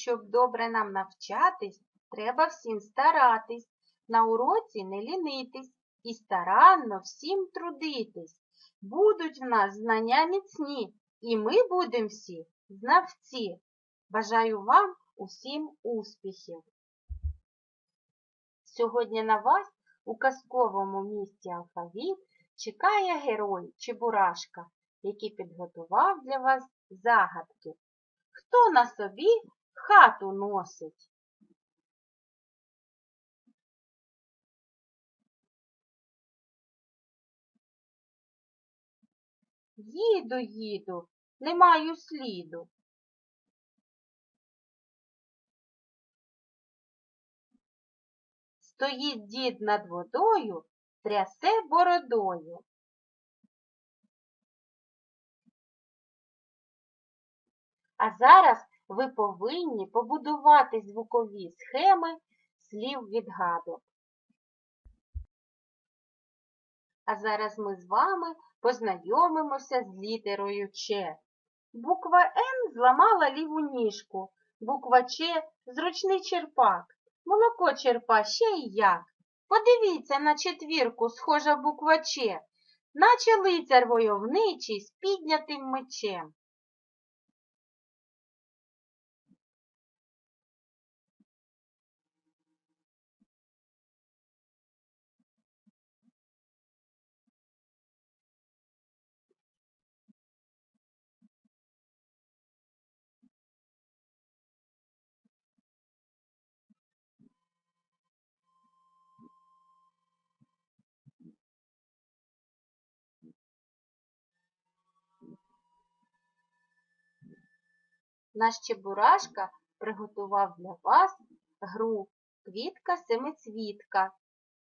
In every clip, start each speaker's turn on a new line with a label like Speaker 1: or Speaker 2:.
Speaker 1: Щоб добре нам навчатись, треба всім старатись, на уроці не лінитись і старанно всім трудитись. Будуть в нас знання міцні, і ми будемо всі знавці. Бажаю вам усім успіхів! Сьогодні на вас у казковому місті Алфавіт чекає герой Чебурашка, який підготував для вас загадки. Хто на собі хату носить? Їду, їду, не маю сліду. Стоїть дід над водою, трясе бородою. А зараз ви повинні побудувати звукові схеми слів відгадок. А зараз ми з вами познайомимося з літерою Ч. Буква Н зламала ліву ніжку, буква Ч зручний черпак. Молоко черпа ще й як. Подивіться на четвірку, схожа буква Ч, наче лицар войовничий з піднятим мечем. Наш Чебурашка приготував для вас гру Квітка семицвітка.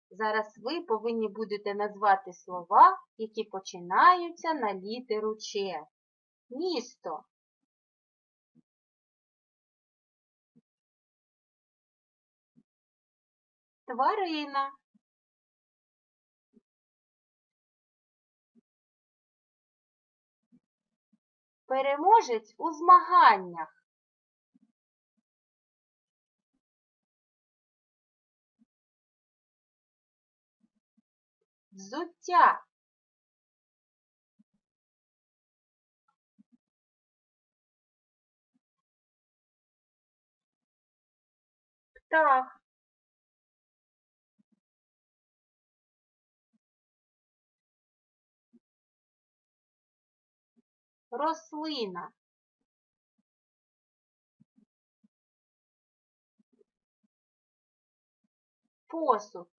Speaker 1: Зараз ви повинні будете назвати слова, які починаються на літеру Ч. Місто. Тварина. Переможець у змаганнях. Взуття. Птах. Рослина. Посуд.